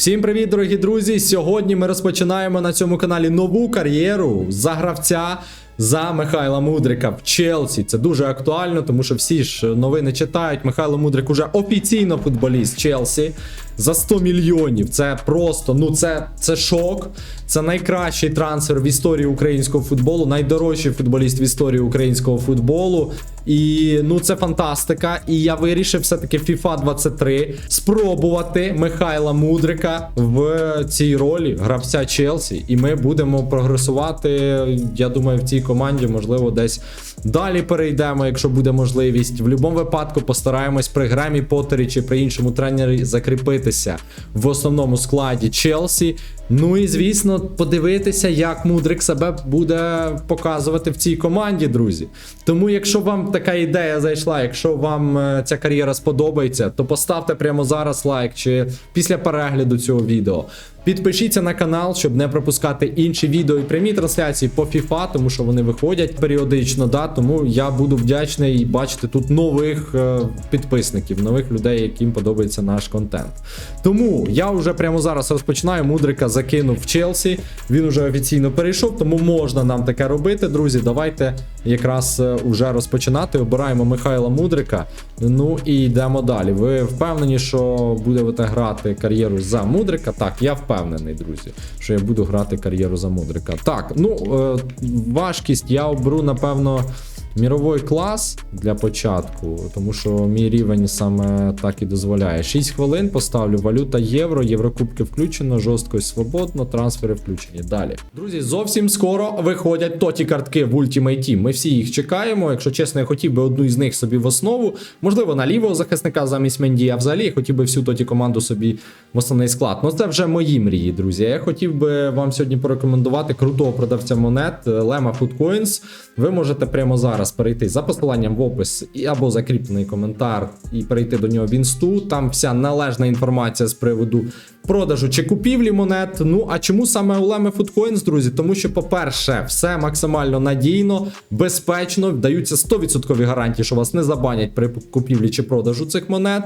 Всім привіт, дорогі друзі! Сьогодні ми розпочинаємо на цьому каналі нову кар'єру за гравця за Михайла Мудрика в Челсі. Це дуже актуально, тому що всі ж новини читають. Михайло Мудрик уже офіційно футболіст Челсі за 100 мільйонів. Це просто, ну це, це шок. Це найкращий трансфер в історії українського футболу, найдорожчий футболіст в історії українського футболу. І ну це фантастика. І я вирішив все-таки FIFA 23 спробувати Михайла Мудрика в цій ролі гравця Челсі. І ми будемо прогресувати. Я думаю, в цій команді, можливо, десь далі перейдемо, якщо буде можливість. В будь-якому випадку постараємось при Гремі Поттері чи при іншому тренері закріпитися в основному складі Челсі. Ну і звісно, подивитися, як Мудрик себе буде показувати в цій команді, друзі. Тому, якщо вам така ідея зайшла, якщо вам е, ця кар'єра сподобається, то поставте прямо зараз лайк чи після перегляду цього відео. Підпишіться на канал, щоб не пропускати інші відео і прямі трансляції по FIFA, тому що вони виходять періодично. Да, Тому я буду вдячний бачити тут нових е, підписників, нових людей, яким подобається наш контент. Тому я вже прямо зараз розпочинаю. Мудрика закинув в Челсі. Він уже офіційно перейшов, тому можна нам таке робити, друзі. Давайте якраз е, уже розпочинати. Обираємо Михайла Мудрика. Ну і йдемо далі. Ви впевнені, що будете грати кар'єру за Мудрика? Так, я впевнений, друзі, що я буду грати кар'єру за Мудрика. Так, ну е, важкість я оберу, напевно. Міровий клас для початку, тому що мій рівень саме так і дозволяє. 6 хвилин поставлю валюта євро, єврокубки включено, жорсткость свободно, трансфери включені. Далі. Друзі, зовсім скоро виходять тоті картки в Ultimate Team. Ми всі їх чекаємо. Якщо чесно, я хотів би одну із них собі в основу. Можливо, на лівого захисника замість Менді, а взагалі я хотів би всю тоті команду собі в основний склад. Ну це вже мої мрії, друзі. Я хотів би вам сьогодні порекомендувати крутого продавця монет Lema Food Coins. Ви можете прямо зараз перейти за посиланням в опис або закріплений коментар і перейти до нього в інсту. Там вся належна інформація з приводу продажу чи купівлі монет. Ну а чому саме у Lema друзі? Тому що, по-перше, все максимально надійно, безпечно, даються 100% гарантії, що вас не забанять при купівлі чи продажу цих монет.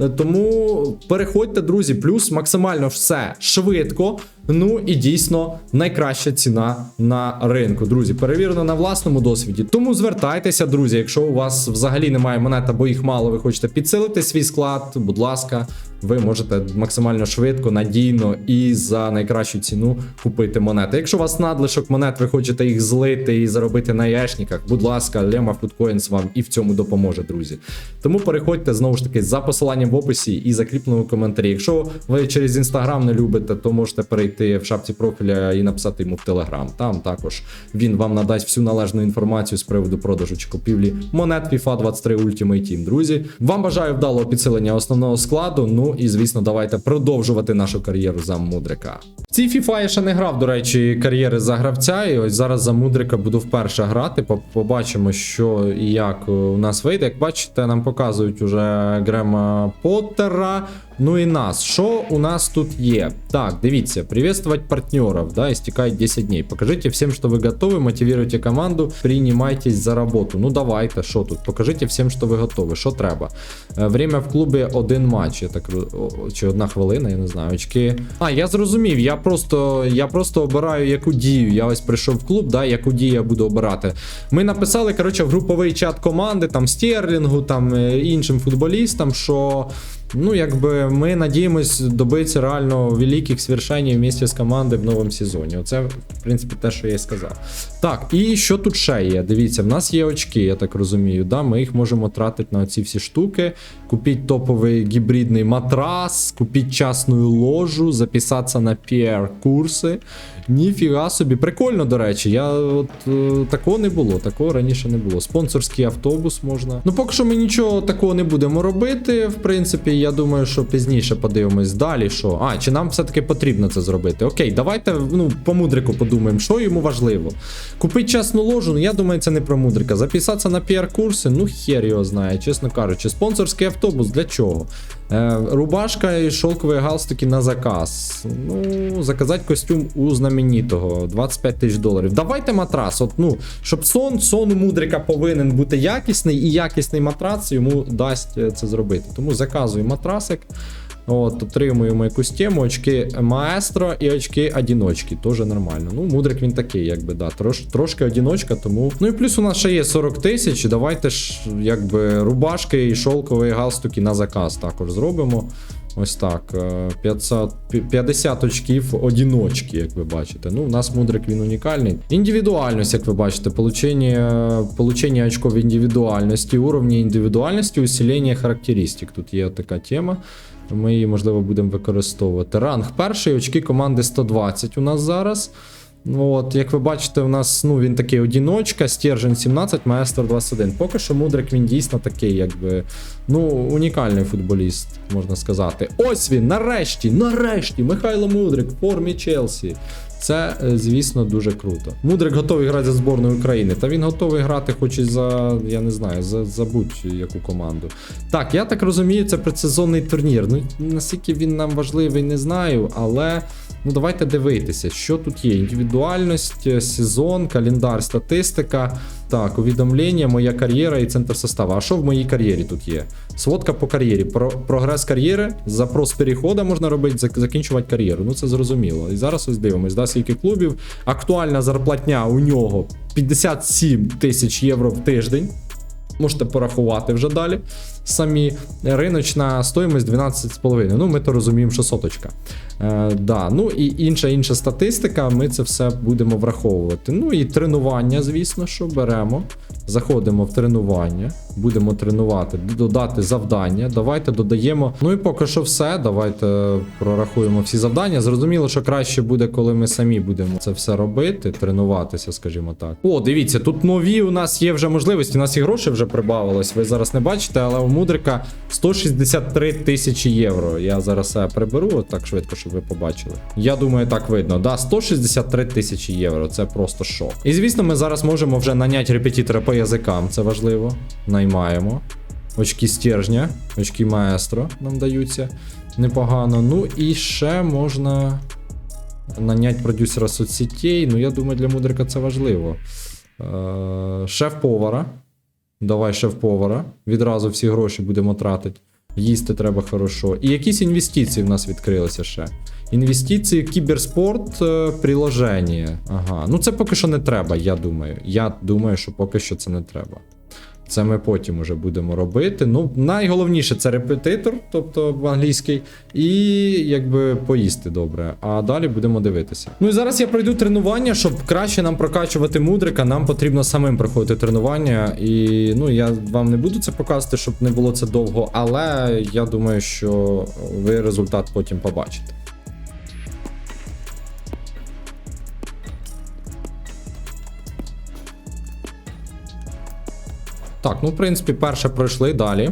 Е, Тому переходьте, друзі, плюс максимально все швидко. Ну і дійсно найкраща ціна на ринку. Друзі, перевірено на власному досвіді. Тому звертайтеся, друзі, якщо у вас взагалі немає монет або їх мало, ви хочете підсилити свій склад, будь ласка, ви можете максимально швидко, надійно і за найкращу ціну купити монети. Якщо у вас надлишок монет, ви хочете їх злити і заробити на яшниках, будь ласка, Food Coins вам і в цьому допоможе, друзі. Тому переходьте знову ж таки за посиланням в описі і закріпленому коментарі. Якщо ви через інстаграм не любите, то можете перейти в шапці профіля і написати йому в телеграм. Там також він вам надасть всю належну інформацію з приводу продажу чи купівлі монет FIFA 23 Ultimate Team. Друзі, вам бажаю вдалого підсилення основного складу. Ну і звісно, давайте продовжувати нашу кар'єру за Мудрика. В цій FIFA я ще не грав, до речі, кар'єри за гравця. І ось зараз за Мудрика буду вперше грати. Побачимо, що і як у нас вийде. Як бачите, нам показують уже Грема Поттера. Ну і нас. Що у нас тут є? Так, дивіться, приветствовать партнеров, да, истекает 10 дней. Покажите всем, что вы готовы, мотивируйте команду, принимайтесь за работу. Ну давайте, що тут? Покажите всем, що ви готові, що треба. Е, Время в клубі один матч, я так чи одна хвилина, я не знаю. Очки. А, я зрозумів. Я просто я просто обираю яку дію. Я ось прийшов в клуб, да, яку дію я буду обирати. Ми написали, коротше, в груповий чат команди, там Стерлінгу, там е, іншим футболістам, що. Ну, якби ми надіємось добитися реально великих свершень місті з командою в новому сезоні. Оце, в принципі, те, що я і сказав. Так, і що тут ще є? Дивіться, в нас є очки, я так розумію. Да? Ми їх можемо тратити на ці всі штуки. Купіть топовий гібридний матрас, купіть частну ложу, записатися на PR курси. Ніфіга собі. Прикольно, до речі. Я от е, такого не було, такого раніше не було. Спонсорський автобус можна. Ну, поки що ми нічого такого не будемо робити. В принципі, я думаю, що пізніше подивимось далі. Що. А, чи нам все-таки потрібно це зробити? Окей, давайте ну, по мудрику подумаємо, що йому важливо. Купити чесну ложу, ну я думаю, це не про мудрика. Записатися на PR-курси, ну хер його знає, чесно кажучи. Спонсорський автобус для чого? Е, рубашка і шовкові галстуки на заказ. Ну, заказати костюм у знаменитого 25 тисяч доларів. Давайте матрас. От, ну, щоб сон, сон у мудрика повинен бути якісний, і якісний матрац йому дасть е, це зробити. Тому заказую матрасик. От, отримуємо якусь тему, очки маестро і очки одіночки. Теж нормально. Ну, мудрик він такий, якби, да. Трош, трошки одіночка, тому. Ну і плюс у нас ще є 40 тисяч. Давайте ж, якби, рубашки і шовкові галстуки на заказ також зробимо. Ось так. е, 500, 50 очків одіночки, як ви бачите. Ну, у нас мудрик він унікальний. Індивідуальність, як ви бачите, получення, получення очков індивідуальності, уровні індивідуальності, усилення характеристик. Тут є така тема. Ми її, можливо, будемо використовувати. Ранг перший, очки команди 120 у нас зараз. Ну, От, як ви бачите, у нас ну, він такий одіночка, стержень 17, маестро 21. Поки що мудрик він дійсно такий, якби ну, унікальний футболіст, можна сказати. Ось він, нарешті, нарешті, Михайло Мудрик в формі Челсі. Це, е, звісно, дуже круто. Мудрик готовий грати за збірною України. Та він готовий грати хоч і за, я не знаю, за, за будь-яку команду. Так, я так розумію, це предсезонний турнір. Ну, наскільки він нам важливий, не знаю, але. Ну, давайте дивитися, що тут є. Індивідуальність, е, сезон, календар, статистика. Так, увідомлення, моя кар'єра і центр составу. А що в моїй кар'єрі тут є? Сводка по кар'єрі. Про, прогрес кар'єри, запрос переходу можна робити, зак- закінчувати кар'єру. Ну це зрозуміло. І зараз ось дивимось, да, скільки клубів. Актуальна зарплатня у нього 57 тисяч євро в тиждень. Можете порахувати вже далі. Самі риночна стоїмость 12,5. Ну, ми то розуміємо, що соточка. Е, да. Ну і інша інша статистика, ми це все будемо враховувати. Ну і тренування, звісно, що беремо. Заходимо в тренування, будемо тренувати, додати завдання. Давайте додаємо. Ну і поки що все. Давайте прорахуємо всі завдання. Зрозуміло, що краще буде, коли ми самі будемо це все робити, тренуватися, скажімо так. О, дивіться, тут нові у нас є вже можливості. У нас і гроші вже прибавилось. Ви зараз не бачите, але у Мудрика 163 тисячі євро. Я зараз це приберу так швидко, щоб ви побачили. Я думаю, так видно. Да, 163 тисячі євро. Це просто шок. І звісно, ми зараз можемо вже наняти репетитора по язикам. Це важливо. Наймаємо. Очки стержня, очки маестро нам даються непогано. Ну і ще можна нанять продюсера соцсетей. Ну, я думаю, для мудрика це важливо. Е, шеф-повара. Давай шеф-повара. Відразу всі гроші будемо тратити. Їсти треба хорошо. І якісь інвестиції в нас відкрилися ще. Інвестиції, кіберспорт, е, приложення. Ага. Ну це поки що не треба, я думаю. Я думаю, що поки що це не треба. Це ми потім уже будемо робити. Ну, найголовніше це репетитор, тобто англійський, і якби поїсти добре. А далі будемо дивитися. Ну і зараз я пройду тренування, щоб краще нам прокачувати мудрика. Нам потрібно самим проходити тренування. І ну я вам не буду це показувати, щоб не було це довго, але я думаю, що ви результат потім побачите. Так, ну в принципі, перше пройшли далі.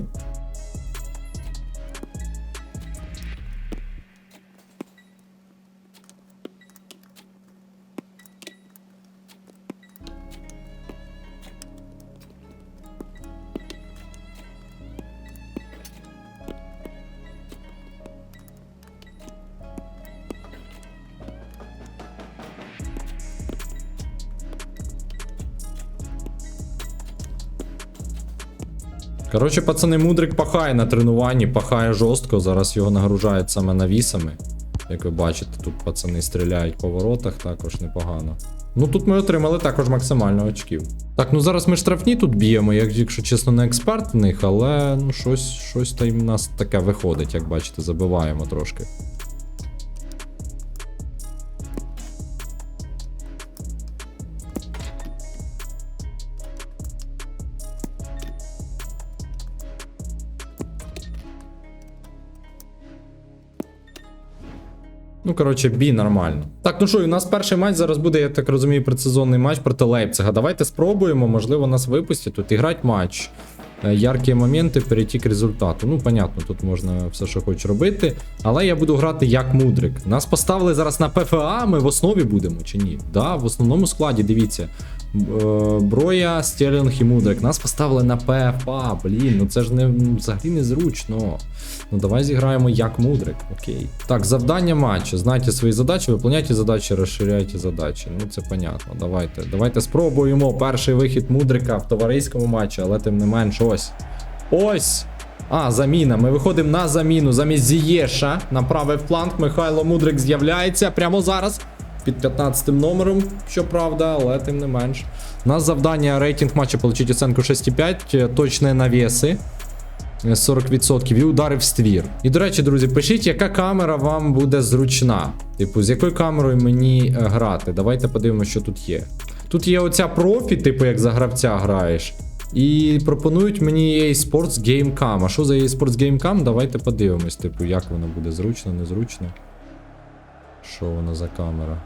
Коротше, пацани, мудрик пахає на тренуванні, пахає жорстко. Зараз його нагружають саме навісами. Як ви бачите, тут пацани стріляють по воротах, також непогано. Ну тут ми отримали також максимально очків. Так, ну зараз ми штрафні тут б'ємо, як, якщо чесно, не експерт в них, але ну щось, щось там в нас таке виходить, як бачите, забиваємо трошки. Ну, коротше, бій нормально. Так, ну що, і у нас перший матч зараз буде, я так розумію, предсезонний матч проти Лейпцига. Давайте спробуємо, можливо, нас випустять тут. Іграть матч. Е, Яркі моменти, перейти к результату. Ну, понятно, тут можна все, що хочеш робити. Але я буду грати як мудрик. Нас поставили зараз на ПФА, ми в основі будемо чи ні? Да, в основному складі, дивіться. Е, Броя, Стерлінг і Мудрик. Нас поставили на ПФА. Блін, ну це ж не взагалі незручно. Ну давай зіграємо як мудрик. Окей. Так, завдання матчу. Знайте свої задачі, виповняйте задачі, розширяйте задачі. Ну це понятно. Давайте. Давайте спробуємо перший вихід мудрика в товариському матчі, але тим не менш ось. Ось! А, заміна. Ми виходимо на заміну замість Зієша. На правий фланг Михайло Мудрик з'являється прямо зараз. Під 15 номером, щоправда, але тим не менш. У нас завдання рейтинг матчу отримати оценку 6,5, точні навіси. 40% і удари в ствір. І до речі, друзі, пишіть, яка камера вам буде зручна. Типу, з якою камерою мені е, грати. Давайте подивимося, що тут є. Тут є оця профі, типу, як за гравця граєш. І пропонують мені EA Sports Game Cam. А що за EA Sports Game Cam? Давайте подивимось, типу, як воно буде зручно, незручно. Що воно за камера?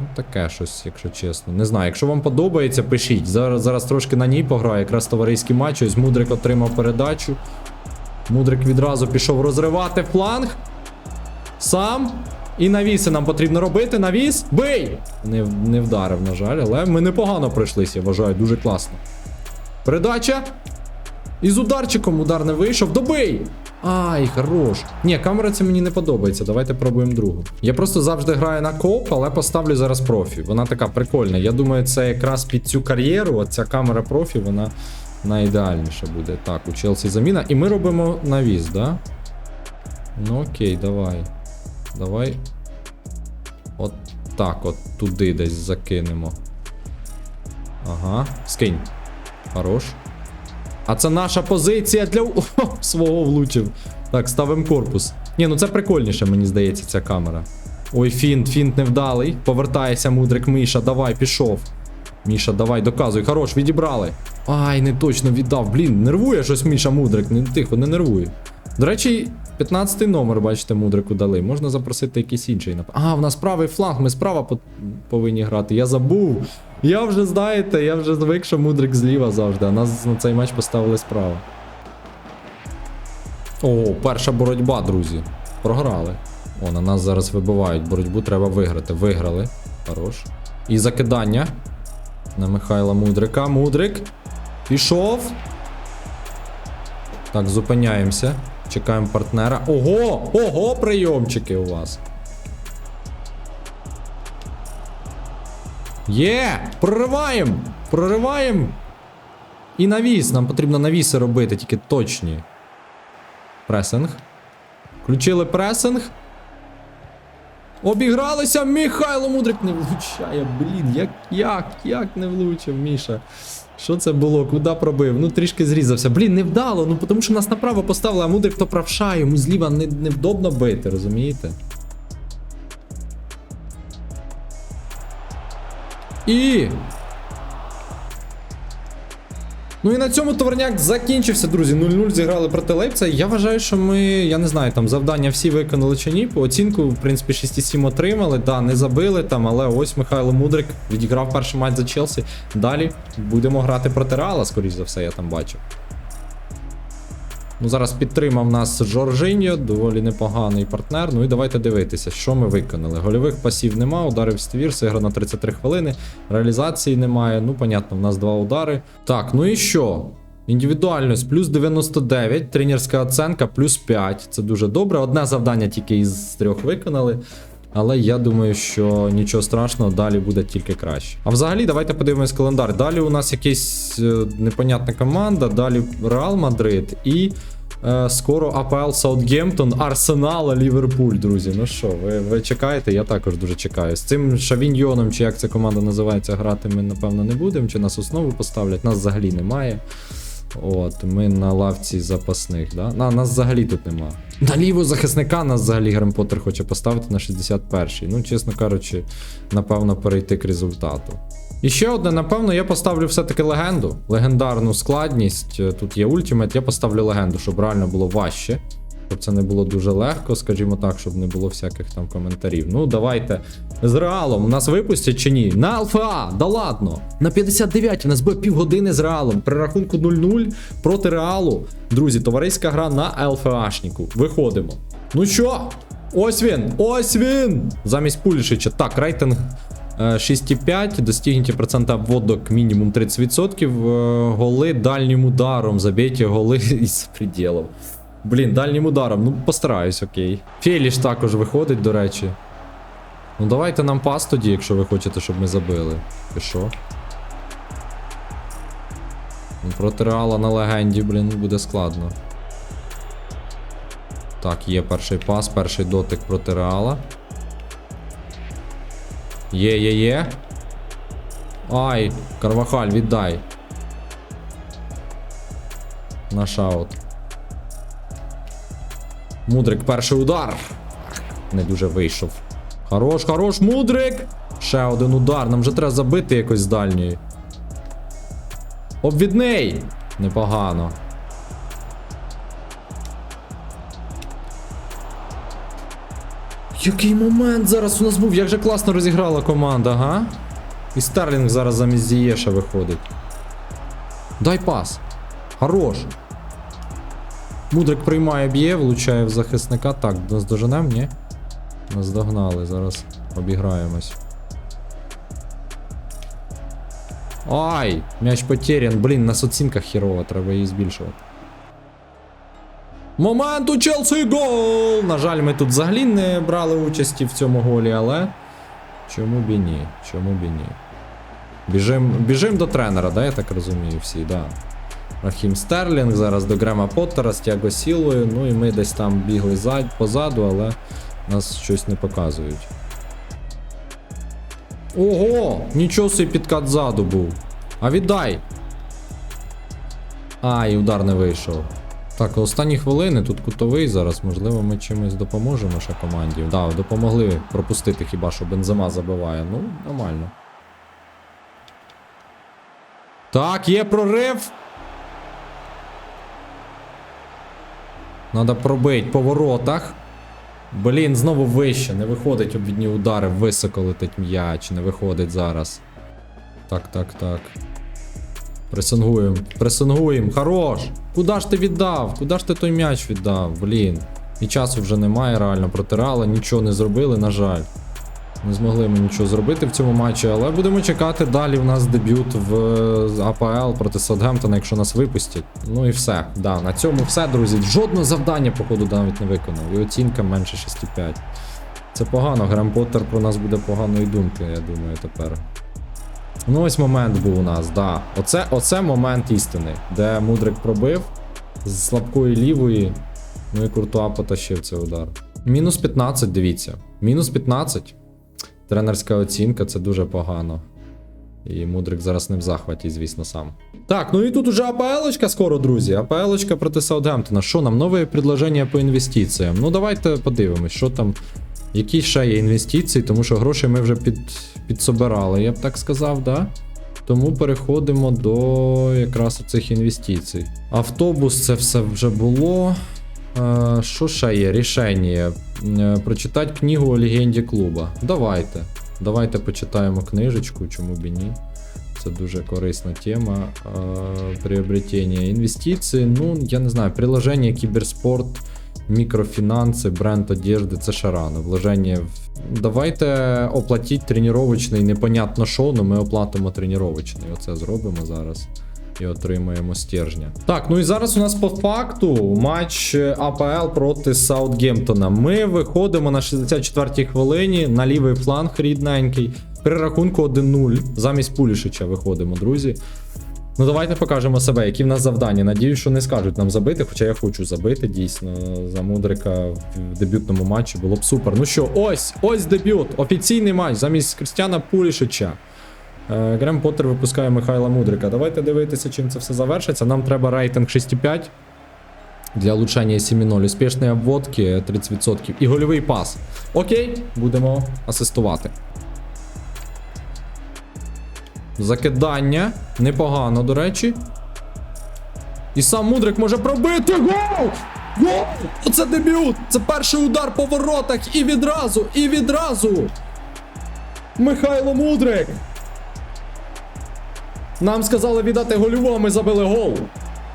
Ну, таке щось, якщо чесно. Не знаю, якщо вам подобається, пишіть. Зараз, зараз трошки на ній пограю, якраз товариський матч. Ось Мудрик отримав передачу. Мудрик відразу пішов розривати фланг. Сам. І навіси нам потрібно робити. Навіс. Бий! Не, не вдарив, на жаль, але ми непогано пройшлися, я вважаю, дуже класно. Передача. І з ударчиком удар не вийшов. Добий! Ай, хорош. Ні, камера це мені не подобається. Давайте пробуємо другу. Я просто завжди граю на коп, але поставлю зараз профі. Вона така прикольна. Я думаю, це якраз під цю кар'єру. Оця камера профі, вона найідеальніша буде. Так, у Челсі заміна. І ми робимо навіс, да? Ну окей, давай. Давай. От так, от туди десь закинемо. Ага, скинь. Хорош. А це наша позиція для. О, свого влучив. Так, ставимо корпус. Ні, ну це прикольніше, мені здається, ця камера. Ой, фінт, фінт невдалий. Повертається мудрик Міша. Давай, пішов. Міша, давай, доказуй. Хорош, відібрали. Ай, не точно віддав. Блін, нервує щось Міша Мудрик. Не тихо, не нервує. До речі, 15 номер, бачите, мудрику дали. Можна запросити якийсь інший. А, в нас правий фланг, ми справа по- повинні грати. Я забув. Я вже знаєте, я вже звик, що мудрик зліва завжди, а нас на цей матч поставили справа. О, перша боротьба, друзі. Програли. О, на нас зараз вибивають. Боротьбу треба виграти. Виграли. Хорош. І закидання на Михайла Мудрика. Мудрик. Пішов. Так, зупиняємося. Чекаємо партнера. Ого! Ого, прийомчики у вас. Є! Прориваємо! Прориваємо! І навіс. Нам потрібно навіси робити, тільки точні. Пресинг. Включили пресинг. Обігралися, Михайло Мудрик не влучає. Блін, як, як, як не влучив, Міша. Що це було? Куди пробив? Ну трішки зрізався. Блін, не вдало, ну тому що нас направо поставили, а Мудрик то правша, йому зліва не, невдобно бити, розумієте? І. Ну і на цьому товарняк закінчився, друзі. 0-0 зіграли проти Лейпця. Я вважаю, що ми, я не знаю, там завдання всі виконали чи ні. По оцінку, в принципі, 6-7 отримали. Да, не забили там, але ось Михайло Мудрик відіграв перший матч за Челсі. Далі будемо грати проти Реала, скоріш за все, я там бачив. Ну, зараз підтримав нас Жоржиньо, доволі непоганий партнер. Ну і давайте дивитися, що ми виконали. Гольових пасів нема, ударив ствір, зіграно 33 хвилини, реалізації немає. Ну, понятно, в нас два удари. Так, ну і що? Індивідуальність плюс 99, тренерська оценка плюс 5. Це дуже добре. Одне завдання тільки із трьох виконали. Але я думаю, що нічого страшного, далі буде тільки краще. А взагалі, давайте подивимось календар. Далі у нас якась е, непонятна команда, далі Реал Мадрид і е, скоро АПЛ Саутгемптон, Арсенал, Ліверпуль, друзі. Ну що, ви, ви чекаєте? Я також дуже чекаю. З цим Шавіньйоном, чи як ця команда називається, грати ми, напевно, не будемо. Чи нас основу поставлять? Нас взагалі немає. От, ми на лавці запасних, да? На, нас взагалі тут нема. На лівого захисника нас взагалі Грем Поттер хоче поставити на 61-й. Ну, чесно кажучи, напевно, перейти к результату. І ще одне, напевно, я поставлю все-таки легенду. Легендарну складність. Е, Тут є ультимейт, я поставлю легенду, щоб реально було важче. Щоб це не було дуже легко, скажімо так, щоб не було всяких там коментарів. Ну, давайте. З реалом нас випустять чи ні? На ЛФА, да ладно. На 59 у нас буде півгодини з реалом. При рахунку 0-0 проти реалу. Друзі, товариська гра на ЛФАшнику. Виходимо. Ну що? Ось він! Ось він! Замість Пулішича. Так, рейтинг. е, 6,5, достигніть процента обводок мінімум 30%. е, Голи дальнім ударом. Забейте голи із пределів. Блін, дальнім ударом, ну постараюсь, окей. Феліш також виходить, до речі. Ну давайте нам пас тоді, якщо ви хочете, щоб ми забили. І що? Ну, Проти Реала на легенді, блін, буде складно. Так, є перший пас, перший дотик проти Реала. Є, є, є. Ай, Карвахаль, віддай. Наш аут. Мудрик, перший удар. Не дуже вийшов. Хорош, хорош, мудрик! Ще один удар. Нам вже треба забити якось з дальньої. Обвідний! Непогано. Який момент зараз у нас був? Як же класно розіграла команда, га? І Старлінг зараз замість Зієша виходить. Дай пас. Хорош. Мудрик приймає б'є, влучає в захисника. Так, нас доженем, ні? Нас догнали, зараз обіграємось. Ай! М'яч потерян. Блін, нас оцінка хірова, треба її збільшувати. Момент у Челсі гол! На жаль, ми тут взагалі не брали участі в цьому голі, але. Чому б і ні? Чому б і ні? Біжим, біжим до тренера, да, я так розумію, всі, да. Рахім Стерлінг, зараз до Грема Поттера з Тяго Сілою. Ну і ми десь там бігли зад, позаду, але нас щось не показують. Ого! Нічого собі підкат ззаду був. А віддай! А, і удар не вийшов. Так, останні хвилини, тут кутовий зараз, можливо, ми чимось допоможемо ще команді. Да, допомогли пропустити хіба що бензема забиває. Ну, нормально. Так, є прорив. Надо пробити по воротах. Блін, знову вище. Не виходить обідні удари, високо летить м'яч, не виходить зараз. Так, так, так. Пресингуємо, пресингуємо, хорош! Куда ж ти віддав? Куда ж ти той м'яч віддав? Блін. І часу вже немає, реально протирали, нічого не зробили, на жаль. Не змогли ми нічого зробити в цьому матчі, але будемо чекати далі. У нас дебют в АПЛ проти Саутгемптона, якщо нас випустять. Ну і все. Да, на цьому все, друзі. Жодного завдання, походу, навіть не виконав. І оцінка менше 6,5. Це погано. Грем Поттер про нас буде поганої думки, я думаю, тепер. Ну, ось момент був у нас, да. Оце, оце момент істини, де Мудрик пробив з слабкої лівої. Ну і Куртуа потащив цей удар. Мінус 15, дивіться. Мінус 15. Тренерська оцінка це дуже погано. І Мудрик зараз не в захваті, звісно, сам. Так, ну і тут уже АПЛ скоро, друзі. АПЛ проти Саутгемптона. Що нам? Нове предложення по інвестиціям. Ну, давайте подивимось, що там. Які ще є інвестиції, тому що гроші ми вже під, підсобирали, я б так сказав, да? Тому переходимо до якраз цих інвестицій. Автобус, це все вже було. Що ще є? Рішення. Е, Прочитати книгу о легенді клуба. Давайте. Давайте почитаємо книжечку, чому б і ні. Це дуже корисна тема. Е, Приобретення інвестицій. Ну, я не знаю, приложення кіберспорт, мікрофінанси, бренд одежди це ще рано. Вложення в. Давайте оплатіть тренувачний, непонятно що, але ми оплатимо тренувачний. Оце зробимо зараз. І отримаємо стержня. Так, ну і зараз у нас по факту матч АПЛ проти Саутгемптона. Ми виходимо на 64-й хвилині на лівий фланг рідненький. При рахунку 1-0. Замість Пулішича виходимо, друзі. Ну давайте покажемо себе, які в нас завдання. Надіюсь, що не скажуть нам забити, хоча я хочу забити дійсно за Мудрика в дебютному матчі. Було б супер. Ну що, ось, ось дебют. Офіційний матч замість Кристіана Пулішича. Е, Грем Поттер випускає Михайла Мудрика. Давайте дивитися, чим це все завершиться. Нам треба рейтинг 6,5 для улучшення 7.0. Успішні обводки 30%. І гольовий пас. Окей, будемо асистувати. Закидання. Непогано, до речі. І сам Мудрик може пробити. Гол! Гол! Оце дебют! Це перший удар по воротах. І відразу, і відразу. Михайло Мудрик. Нам сказали віддати гольову, а ми забили гол.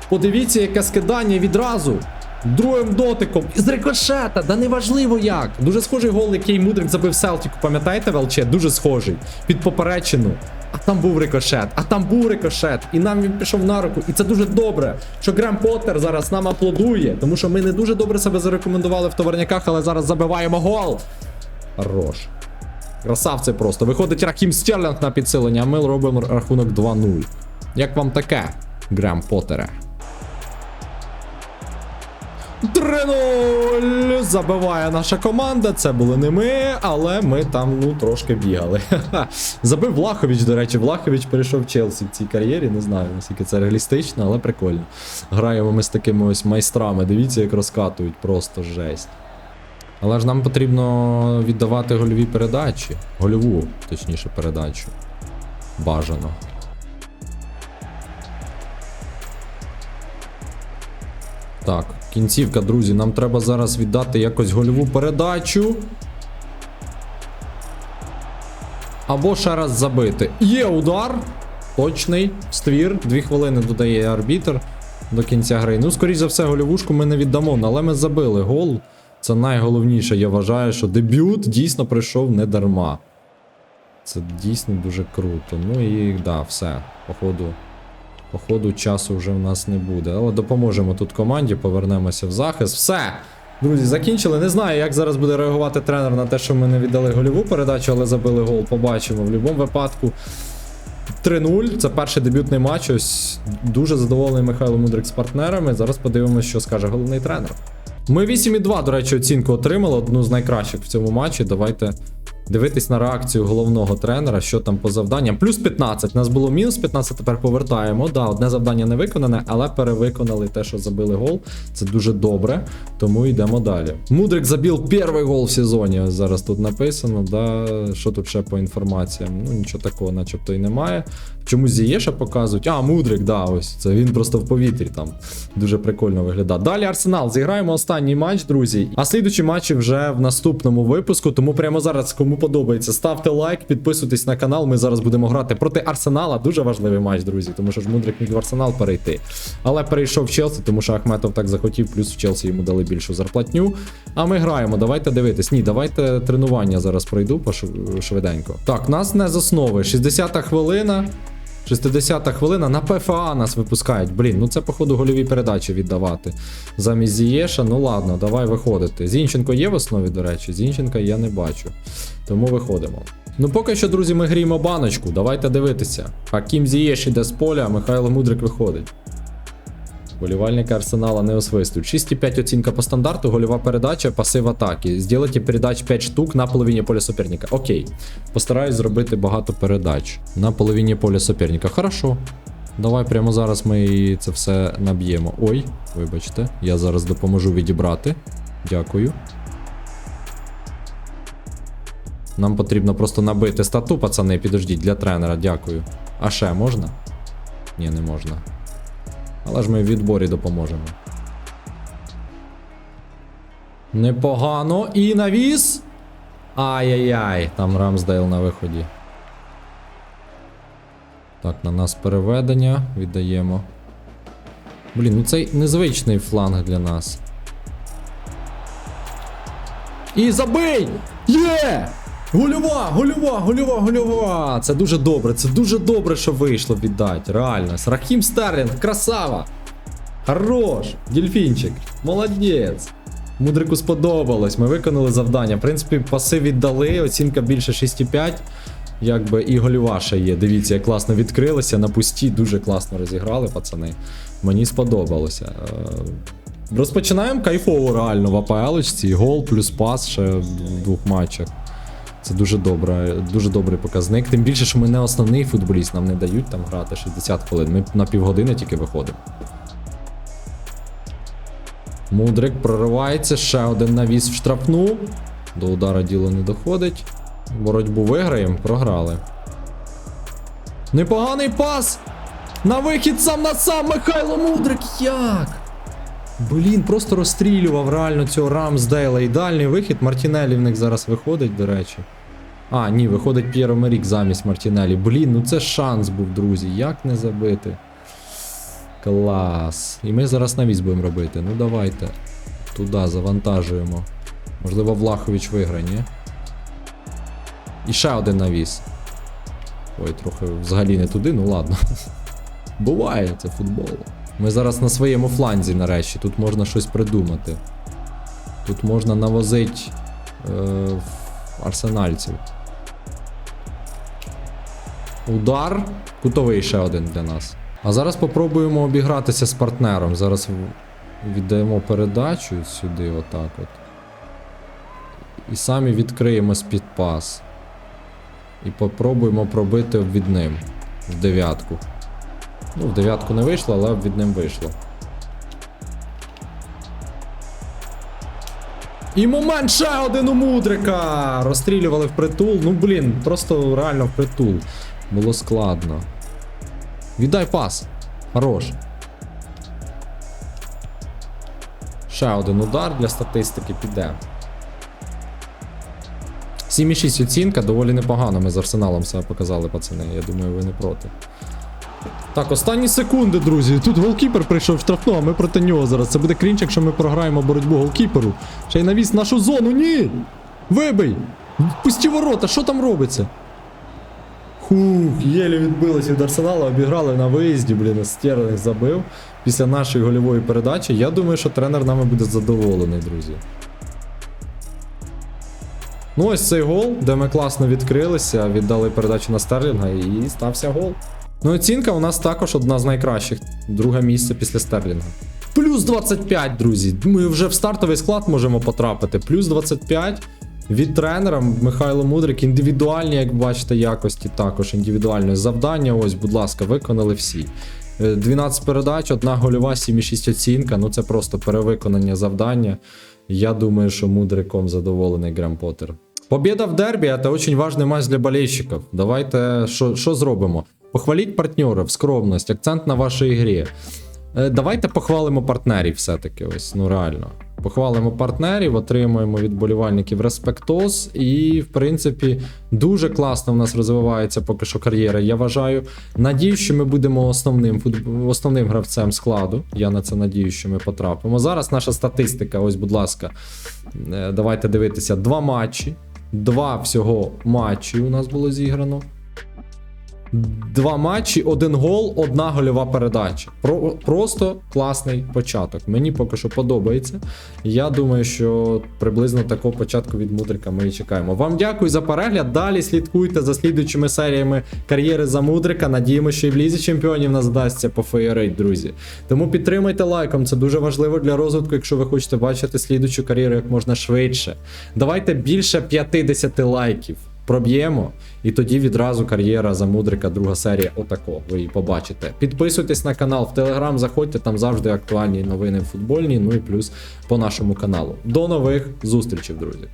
Подивіться, яке скидання відразу. Другим дотиком. Із рикошета, да неважливо як. Дуже схожий гол, який Мудрик забив Селтіку. Пам'ятаєте, ВЛЧ? Дуже схожий. Під поперечину. А там був рикошет, а там був рикошет. І нам він пішов на руку. І це дуже добре, що Грем Поттер зараз нам аплодує, тому що ми не дуже добре себе зарекомендували в товарняках, але зараз забиваємо гол. Хорош. Красавці просто. Виходить Рахім Стерлінг на підсилення, а ми робимо рахунок 2-0. Як вам таке? Грем Поттере. 3-0! Забиває наша команда. Це були не ми, але ми там ну трошки бігали. Забив Влахович, до речі, Влахович перейшов в Челсі в цій кар'єрі. Не знаю, наскільки це реалістично, але прикольно. Граємо ми з такими ось майстрами. Дивіться, як розкатують, просто жесть. Але ж нам потрібно віддавати гольові передачі. Гольову, точніше, передачу. Бажано. Так, кінцівка, друзі, нам треба зараз віддати якось гольову передачу. Або ще раз забити. Є удар. Точний ствір. Дві хвилини додає арбітр до кінця гри. Ну, скоріш за все, гольовушку ми не віддамо, але ми забили гол. Це найголовніше, я вважаю, що дебют дійсно пройшов не дарма. Це дійсно дуже круто. Ну і да, все. Походу, походу часу вже в нас не буде. Але допоможемо тут команді, повернемося в захист. Все! Друзі, закінчили. Не знаю, як зараз буде реагувати тренер на те, що ми не віддали гольову передачу, але забили гол. Побачимо. В будь-якому випадку 3-0. Це перший дебютний матч. Ось дуже задоволений Михайло Мудрик з партнерами. Зараз подивимося, що скаже головний тренер. Ми 8,2, до речі, оцінку отримали, одну з найкращих в цьому матчі. Давайте дивитись на реакцію головного тренера, що там по завданням. Плюс 15. У нас було мінус 15, тепер повертаємо. Да, одне завдання не виконане, але перевиконали те, що забили гол. Це дуже добре, тому йдемо далі. Мудрик забив перший гол в сезоні. Зараз тут написано. Да, Що тут ще по інформаціям? Ну, нічого такого, начебто, і немає. Чомусь Зієша показують. А, Мудрик, да, ось це він просто в повітрі там. Дуже прикольно виглядає. Далі Арсенал. Зіграємо останній матч, друзі. А слідучі матчі вже в наступному випуску. Тому прямо зараз, кому подобається, ставте лайк, підписуйтесь на канал. Ми зараз будемо грати проти Арсенала. Дуже важливий матч, друзі, тому що ж Мудрик міг в Арсенал перейти. Але перейшов в Челсі, тому що Ахметов так захотів, плюс в Челсі йому дали більшу зарплатню. А ми граємо. Давайте дивитись. Ні, давайте тренування зараз пройду швиденько. Так, нас не з основи. 60-та хвилина. 60-та хвилина на ПФА нас випускають. Блін, ну це, походу, гольові передачі віддавати. Замість Зієша, ну ладно, давай виходити. Зінченко є в основі, до речі, Зінченка я не бачу. Тому виходимо. Ну, поки що, друзі, ми гріємо баночку. Давайте дивитися. Хакім Зієш іде з поля, а Михайло Мудрик виходить. Болівальники Арсенала не освистують. 6,5 оцінка по стандарту, гольова передача, пасив атаки. Сделайте передач 5 штук на половині поля суперника. Окей. Постараюсь зробити багато передач на половині поля суперника. Хорошо. Давай прямо зараз ми це все наб'ємо. Ой, вибачте, я зараз допоможу відібрати. Дякую. Нам потрібно просто набити стату, пацани, підождіть, для тренера, дякую. А ще можна? Ні, не можна. Але ж ми в відборі допоможемо. Непогано. І навіс. Ай-яй-яй, там Рамсдейл на виході. Так, на нас переведення. Віддаємо. Блін, ну цей незвичний фланг для нас. І забий! Є! Гольова, гольова, гольова, гольова. Це дуже добре, це дуже добре, що вийшло віддати. Реально. Рахім Стерлінг, красава. Хорош, дельфінчик, молодець. Мудрику сподобалось, ми виконали завдання. В принципі, паси віддали, оцінка більше 6,5. Якби і гольова ще є. Дивіться, як класно відкрилися на пусті, дуже класно розіграли, пацани. Мені сподобалося. Е, Розпочинаємо кайфово реально в АПЛ-очці. Гол плюс пас ще в двох матчах. Це дуже добре, дуже добрий показник. Тим більше, що ми не основний футболіст, нам не дають там грати 60 хвилин. Ми на півгодини тільки виходимо. Мудрик проривається, ще один навіс в штрафну. До удара діло не доходить. Боротьбу виграємо, програли. Непоганий пас! На вихід сам на сам Михайло Мудрик! Як? Блін, просто розстрілював реально цього Рамсдейла. Ідеальний вихід. Мартінелі в них зараз виходить, до речі. А, ні, виходить П'єро Мерік замість Мартінелі. Блін, ну це шанс був, друзі. Як не забити? Клас. І ми зараз навіс будемо робити. Ну давайте. Туди завантажуємо. Можливо, Влахович виграє, ні? І ще один навіс. Ой, трохи взагалі не туди, ну ладно. Буває, це футбол. Ми зараз на своєму фланзі нарешті. Тут можна щось придумати. Тут можна навозити е, арсенальців. Удар. Кутовий ще один для нас. А зараз попробуємо обігратися з партнером. Зараз віддаємо передачу сюди, отак от. І самі відкриємо з-під пас. І попробуємо пробити від ним в дев'ятку. Ну, в дев'ятку не вийшло, але від ним вийшло. І момент ще один у Мудрика! Розстрілювали впритул. Ну блін, просто реально впритул. Було складно. Віддай пас. Хорош. Ще один удар для статистики піде. 7,6 оцінка, доволі непогано. Ми з арсеналом себе показали, пацани. Я думаю, ви не проти. Так, останні секунди, друзі. Тут голкіпер прийшов в штрафну, а ми проти нього зараз. Це буде крінч, якщо ми програємо боротьбу голкіперу. Ще й навіс нашу зону. Ні! Вибий! Пусті ворота, що там робиться? Хух, єлі відбилися від арсеналу, обіграли на виїзді, блін, Стерлінг забив після нашої гольової передачі. Я думаю, що тренер нами буде задоволений, друзі. Ну, ось цей гол, де ми класно відкрилися, віддали передачу на Стерлінга і стався гол. Ну, оцінка у нас також одна з найкращих. Друге місце після Стерлінга. Плюс 25, друзі. Ми вже в стартовий склад можемо потрапити. Плюс 25 від тренера Михайло Мудрик. Індивідуальні, як бачите, якості також індивідуальне завдання. Ось, будь ласка, виконали всі. Е, 12 передач, одна гольова, 7,6 оцінка. Ну це просто перевиконання завдання. Я думаю, що Мудриком задоволений Грем Поттер. Победа в дербі это очень важный матч для болельщиков. Давайте що, що зробимо? Похваліть партнерів, скромність, акцент на вашій грі. Е, Давайте похвалимо партнерів все-таки. Ось, ну реально. Похвалимо партнерів, отримуємо від болівальників респектоз. І, в принципі, дуже класно в нас розвивається поки що кар'єра. Я вважаю. Надію, що ми будемо основним основним гравцем складу. Я на це надію, що ми потрапимо. Зараз наша статистика, ось, будь ласка, Е, давайте дивитися. Два матчі. Два всього матчі у нас було зіграно. Два матчі, один гол, одна гольова передача. Про, просто класний початок. Мені поки що подобається. Я думаю, що приблизно такого початку від Мудрика ми і чекаємо. Вам дякую за перегляд. Далі слідкуйте за слідуючими серіями кар'єри за Мудрика. Надіємося, що і в лізі чемпіонів нас вдасться пофеєрить, друзі. Тому підтримайте лайком, це дуже важливо для розвитку, якщо ви хочете бачити слідуючу кар'єру як можна швидше. Давайте більше 50 лайків проб'ємо, і тоді відразу кар'єра за Мудрика, друга серія. Отако. Ви її побачите. Підписуйтесь на канал в Телеграм, заходьте, там завжди актуальні новини футбольні. Ну і плюс по нашому каналу. До нових зустрічей, друзі.